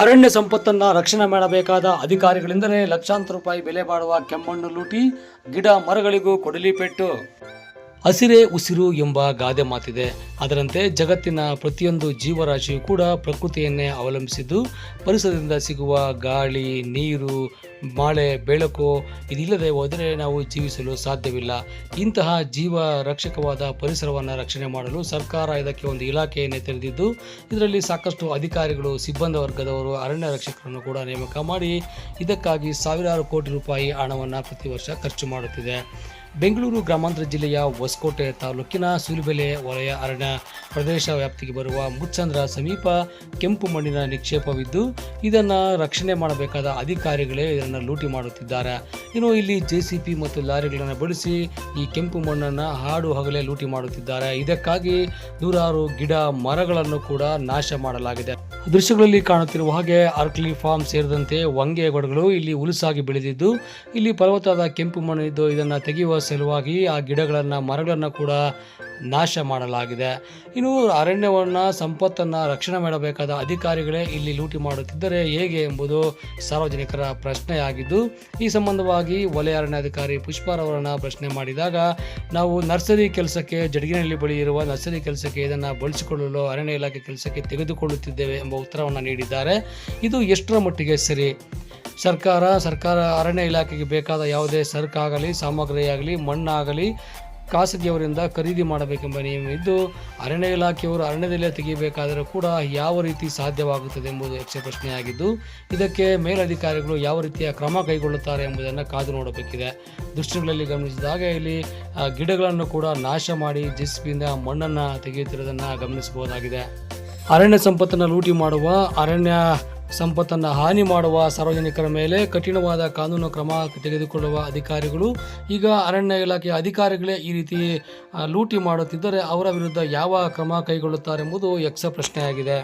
ಅರಣ್ಯ ಸಂಪತ್ತನ್ನು ರಕ್ಷಣೆ ಮಾಡಬೇಕಾದ ಅಧಿಕಾರಿಗಳಿಂದಲೇ ಲಕ್ಷಾಂತರ ರೂಪಾಯಿ ಬೆಲೆ ಬಾಳುವ ಕೆಮ್ಮಣ್ಣು ಲೂಟಿ ಗಿಡ ಮರಗಳಿಗೂ ಕೊಡಲಿ ಪೆಟ್ಟು ಹಸಿರೇ ಉಸಿರು ಎಂಬ ಗಾದೆ ಮಾತಿದೆ. ಅದರಂತೆ ಜಗತ್ತಿನ ಪ್ರತಿಯೊಂದು ಜೀವರಾಶಿಯು ಕೂಡ ಪ್ರಕೃತಿಯನ್ನೇ ಅವಲಂಬಿಸಿದ್ದು, ಪರಿಸರದಿಂದ ಸಿಗುವ ಗಾಳಿ, ನೀರು ಮಳೆ, ಬೆಳಕು, ಇದಿಲ್ಲದೆ ಹೋದರೆ ನಾವು ಜೀವಿಸಲು ಸಾಧ್ಯವಿಲ್ಲ. ಇಂತಹ ಜೀವ ರಕ್ಷಕವಾದ ಪರಿಸರವನ್ನು ರಕ್ಷಣೆ ಮಾಡಲು ಸರ್ಕಾರ ಇದಕ್ಕೆ ಒಂದು ಇಲಾಖೆಯನ್ನೇ ತೆರೆದಿದ್ದು, ಇದರಲ್ಲಿ ಸಾಕಷ್ಟು ಅಧಿಕಾರಿಗಳು, ಸಿಬ್ಬಂದಿ ವರ್ಗದವರು, ಅರಣ್ಯ ರಕ್ಷಕರನ್ನು ಕೂಡ ನೇಮಕ ಮಾಡಿ, ಇದಕ್ಕಾಗಿ ಸಾವಿರಾರು ಕೋಟಿ ರೂಪಾಯಿ ಹಣವನ್ನು ಪ್ರತಿ ವರ್ಷ ಖರ್ಚು ಮಾಡುತ್ತಿದೆ. ಬೆಂಗಳೂರು ಗ್ರಾಮಾಂತರ ಜಿಲ್ಲೆಯ ಹೊಸಕೋಟೆ ತಾಲೂಕಿನ ಸೂಲಿಬೆಲೆ ವಲಯ ಅರಣ್ಯ ಪ್ರದೇಶ ವ್ಯಾಪ್ತಿಗೆ ಬರುವ ಮುಚ್ಚಂದ್ರ ಸಮೀಪ ಕೆಂಪು ಮಣ್ಣಿನ ನಿಕ್ಷೇಪವಿದ್ದು, ಇದನ್ನು ರಕ್ಷಣೆ ಮಾಡಬೇಕಾದ ಅಧಿಕಾರಿಗಳೇ ಇದನ್ನು ಲೂಟಿ ಮಾಡುತ್ತಿದ್ದಾರೆ. ಇನ್ನು ಇಲ್ಲಿ ಜೆ ಮತ್ತು ಲಾರಿಗಳನ್ನು ಬಳಸಿ ಈ ಕೆಂಪು ಮಣ್ಣನ್ನು ಹಾಡು ಹಗಲೇ ಲೂಟಿ ಮಾಡುತ್ತಿದ್ದಾರೆ. ಇದಕ್ಕಾಗಿ ನೂರಾರು ಗಿಡ ಮರಗಳನ್ನು ಕೂಡ ನಾಶ ಮಾಡಲಾಗಿದೆ. ದೃಶ್ಯಗಳಲ್ಲಿ ಕಾಣುತ್ತಿರುವ ಹಾಗೆ ಆರ್ಕ್ಲಿ ಫಾರ್ಮ್ ಸೇರಿದಂತೆ ವಂಗೆ ಗೊಡಗಳು ಇಲ್ಲಿ ಉಲುಸಾಗಿ ಬೆಳೆದಿದ್ದು, ಇಲ್ಲಿ ಫಲವತ್ತಾದ ಕೆಂಪು ಮಣ್ಣು ಇದ್ದು ಇದನ್ನು ತೆಗೆಯುವ ಸಲುವಾಗಿ ಆ ಗಿಡಗಳನ್ನು, ಮರಗಳನ್ನು ಕೂಡ ನಾಶ ಮಾಡಲಾಗಿದೆ. ಇನ್ನು ಅರಣ್ಯವನ್ನು, ಸಂಪತ್ತನ್ನು ರಕ್ಷಣೆ ಮಾಡಬೇಕಾದ ಅಧಿಕಾರಿಗಳೇ ಇಲ್ಲಿ ಲೂಟಿ ಮಾಡುತ್ತಿದ್ದರೆ ಹೇಗೆ ಎಂಬುದು ಸಾರ್ವಜನಿಕರ ಪ್ರಶ್ನೆಯಾಗಿದ್ದು, ಈ ಸಂಬಂಧವಾಗಿ ವಲಯ ಅರಣ್ಯಾಧಿಕಾರಿ ಪುಷ್ಪಾರವರನ್ನು ಪ್ರಶ್ನೆ ಮಾಡಿದಾಗ, ನಾವು ನರ್ಸರಿ ಕೆಲಸಕ್ಕೆ ಜಡಗಿನಲ್ಲಿ ಬಳಿ ಇರುವ ನರ್ಸರಿ ಕೆಲಸಕ್ಕೆ ಇದನ್ನು ಬಳಸಿಕೊಳ್ಳಲು ಅರಣ್ಯ ಇಲಾಖೆ ಕೆಲಸಕ್ಕೆ ತೆಗೆದುಕೊಳ್ಳುತ್ತಿದ್ದೇವೆ ಎಂಬ ಉತ್ತರವನ್ನು ನೀಡಿದ್ದಾರೆ. ಇದು ಎಷ್ಟರ ಮಟ್ಟಿಗೆ ಸರಿ? ಸರ್ಕಾರ ಸರ್ಕಾರ ಅರಣ್ಯ ಇಲಾಖೆಗೆ ಬೇಕಾದ ಯಾವುದೇ ಸರ್ಕಾಗಲಿ ಸಾಮಗ್ರಿಯಾಗಲಿ ಮಣ್ಣಾಗಲಿ ಖಾಸಗಿಯವರಿಂದ ಖರೀದಿ ಮಾಡಬೇಕೆಂಬ ನಿಯಮ ಇದ್ದು, ಅರಣ್ಯ ಇಲಾಖೆಯವರು ಅರಣ್ಯದಲ್ಲೇ ತೆಗೆಯಬೇಕಾದರೂ ಕೂಡ ಯಾವ ರೀತಿ ಸಾಧ್ಯವಾಗುತ್ತದೆ ಎಂಬುದು ಯಕ್ಷ ಪ್ರಶ್ನೆಯಾಗಿದ್ದು, ಇದಕ್ಕೆ ಮೇಲಧಿಕಾರಿಗಳು ಯಾವ ರೀತಿಯ ಕ್ರಮ ಕೈಗೊಳ್ಳುತ್ತಾರೆ ಎಂಬುದನ್ನು ಕಾದು ನೋಡಬೇಕಿದೆ. ದೃಷ್ಟಿಗಳಲ್ಲಿ ಗಮನಿಸಿದಾಗ ಇಲ್ಲಿ ಗಿಡಗಳನ್ನು ಕೂಡ ನಾಶ ಮಾಡಿ ಜೆಸಿಬಿಯಿಂದ ಮಣ್ಣನ್ನು ತೆಗೆಯುತ್ತಿರುವುದನ್ನು ಗಮನಿಸಬಹುದಾಗಿದೆ. ಅರಣ್ಯ ಸಂಪತ್ತನ್ನು ಲೂಟಿ ಮಾಡುವ ಅರಣ್ಯ ಸಂಪತ್ತನ್ನು ಹಾನಿ ಮಾಡುವ ಸಾರ್ವಜನಿಕರ ಮೇಲೆ ಕಠಿಣವಾದ ಕಾನೂನು ಕ್ರಮ ತೆಗೆದುಕೊಳ್ಳುವ ಅಧಿಕಾರಿಗಳು, ಈಗ ಅರಣ್ಯ ಇಲಾಖೆಯ ಅಧಿಕಾರಿಗಳೇ ಈ ರೀತಿ ಲೂಟಿ ಮಾಡುತ್ತಿದ್ದರೆ ಅವರ ವಿರುದ್ಧ ಯಾವ ಕ್ರಮ ಕೈಗೊಳ್ಳುತ್ತಾರೆ ಎಂಬುದು ಯಕ್ಷ ಪ್ರಶ್ನೆಯಾಗಿದೆ.